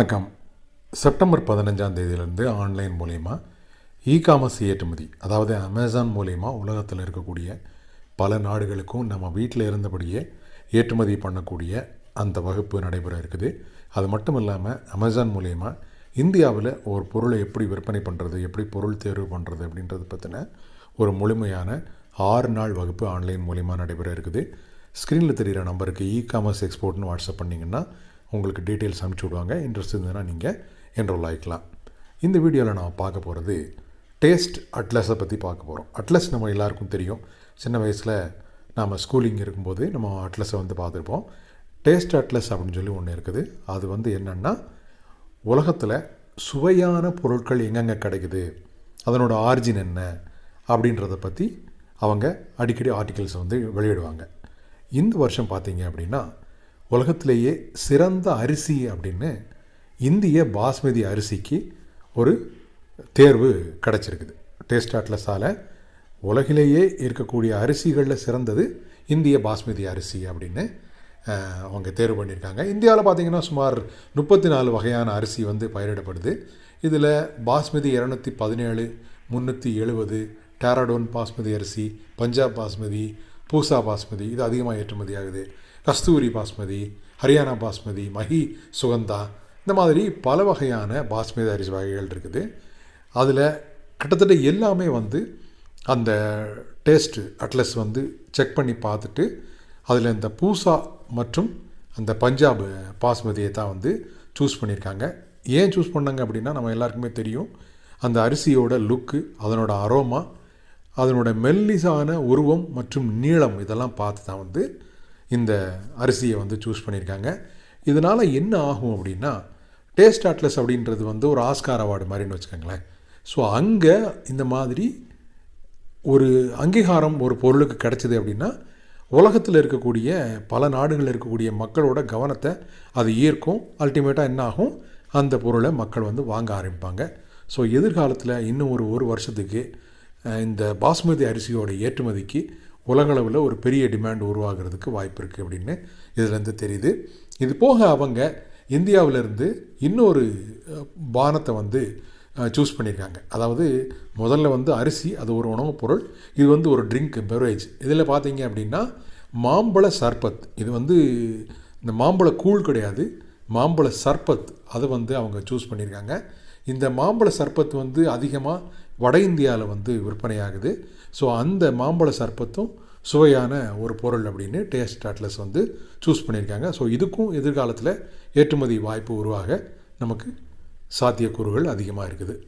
வணக்கம். செப்டம்பர் பதினஞ்சாம் தேதியிலேருந்து ஆன்லைன் மூலயமா இ காமர்ஸ் ஏற்றுமதி அதாவது அமேசான் மூலயமா உலகத்தில் இருக்கக்கூடிய பல நாடுகளுக்கும் நம்ம வீட்டில் இருந்தபடியே ஏற்றுமதி பண்ணக்கூடிய அந்த வகுப்பு நடைபெற இருக்குது. அது மட்டும் இல்லாமல் அமேசான் மூலயமா இந்தியாவில் ஒரு பொருளை எப்படி விற்பனை பண்ணுறது எப்படி பொருள் தேர்வு பண்ணுறது அப்படின்றது பற்றின ஒரு முழுமையான ஆறு நாள் வகுப்பு ஆன்லைன் மூலயமா நடைபெற இருக்குது. ஸ்க்ரீனில் தெரிகிற நம்பருக்கு இ காமர்ஸ் எக்ஸ்போர்ட்னு வாட்ஸ்அப் பண்ணிங்கன்னா உங்களுக்கு டீட்டெயில்ஸ் அனுப்பிச்சி விடுவாங்க இன்ட்ரெஸ்ட் இருந்ததுன்னா நீங்கள் என்ரோல் ஆகிக்கலாம் இந்த வீடியோவில் நான் பார்க்க போகிறது டேஸ்ட் அட்லஸை பற்றி பார்க்க போகிறோம் அட்லஸ் நம்ம எல்லாருக்கும் தெரியும். சின்ன வயசில் நாம் ஸ்கூலிங் இருக்கும்போது நம்ம அட்லஸை வந்து பார்த்துருப்போம். டேஸ்ட் அட்லஸ் அப்படின்னு சொல்லி ஒன்று இருக்குது. அது வந்து என்னென்னா உலகத்தில் சுவையான பொருட்கள் எங்கெங்கே கிடைக்குது அதனோட ஆரிஜின் என்ன அப்படின்றத பற்றி அவங்க அடிக்கடி ஆர்டிகல்ஸ் வந்து வெளியிடுவாங்க. இந்த வருஷம் பார்த்தீங்க அப்படின்னா உலகத்திலேயே சிறந்த அரிசி அப்படின்னு இந்திய பாஸ்மதி அரிசிக்கு ஒரு தேர்வு கிடச்சிருக்குது. டேஸ்ட் அட்லஸால் உலகிலேயே இருக்கக்கூடிய அரிசிகளில் சிறந்தது இந்திய பாஸ்மதி அரிசி அப்படின்னு அவங்க தேர்வு பண்ணியிருக்காங்க. இந்தியாவில் பார்த்தீங்கன்னா சுமார் முப்பத்தி நாலு வகையான அரிசி வந்து பயிரிடப்படுது. இதில் பாஸ்மதி இரநூத்தி பதினேழு முந்நூற்றி எழுபது டேராடோன் பாஸ்மதி அரிசி பஞ்சாப் பாஸ்மதி பூசா பாஸ்மதி இது அதிகமாக ஏற்றுமதி ஆகுது கஸ்தூரி பாஸ்மதி ஹரியானா பாஸ்மதி மஹி சுகந்தா இந்த மாதிரி பல வகையான பாஸ்மதி அரிசி வகைகள் இருக்குது. அதில் கிட்டத்தட்ட எல்லாமே வந்து அந்த டேஸ்ட்டு அட்லஸ் வந்து செக் பண்ணி பார்த்துட்டு அதில் இந்த பூசா மற்றும் அந்த பஞ்சாப் பாஸ்மதியை தான் வந்து சூஸ் பண்ணியிருக்காங்க. ஏன் சூஸ் பண்ணாங்க அப்படின்னா நம்ம எல்லாருக்குமே தெரியும். அந்த அரிசியோட லுக்கு அதனோட அரோமா அதனோட மெல்லிசான உருவம் மற்றும் நீளம் இதெல்லாம் பார்த்து தான் வந்து இந்த அரிசியை வந்து சூஸ் பண்ணியிருக்காங்க. இதனால் என்ன ஆகும் அப்படின்னா டேஸ்ட் அட்லஸ் அப்படின்றது வந்து ஒரு ஆஸ்கார் அவார்டு மாதிரின்னு வச்சுக்கோங்களேன். ஸோ அங்கே இந்த மாதிரி ஒரு அங்கீகாரம் ஒரு பொருளுக்கு கிடச்சிது அப்படின்னா உலகத்தில் இருக்கக்கூடிய பல நாடுகளில் இருக்கக்கூடிய மக்களோட கவனத்தை அது ஈர்க்கும். அல்டிமேட்டாக என்ன ஆகும்? அந்த பொருளை மக்கள் வந்து வாங்க ஆரம்பிப்பாங்க. ஸோ எதிர்காலத்தில் இன்னும் ஒரு ஒரு வருஷத்துக்கு இந்த பாஸ்மதி அரிசியோட ஏற்றுமதிக்கு உலகளவில் ஒரு பெரிய டிமாண்ட் உருவாகிறதுக்கு வாய்ப்பு இருக்குது அப்படின்னு இதுலேருந்து தெரியுது. இது போக அவங்க இந்தியாவிலேருந்து இன்னொரு பானத்தை வந்து சூஸ் பண்ணியிருக்காங்க அதாவது முதல்ல வந்து அரிசி அது ஒரு உணவுப் பொருள் இது வந்து ஒரு ட்ரிங்க் பெவரேஜ் இதில் பார்த்தீங்க அப்படின்னா மாம்பழ சர்பத். இது வந்து இந்த மாம்பழ கூழ் கிடையாது. மாம்பழ சர்பத் அதை வந்து அவங்க சூஸ் பண்ணியிருக்காங்க. இந்த மாம்பழ சர்பத் வந்து அதிகமாக வட இந்தியாவில் வந்து விற்பனையாகுது. ஸோ அந்த மாம்பழ சர்பத்தும் சுவையான ஒரு பொருள் அப்படின்னு டேஸ்ட் அட்லஸ் வந்து சூஸ் பண்ணியிருக்காங்க. ஸோ இதுக்கும் எதிர்காலத்தில் ஏற்றுமதி வாய்ப்பு உருவாக நமக்கு சாத்தியக்கூறுகள் அதிகமாக இருக்குது.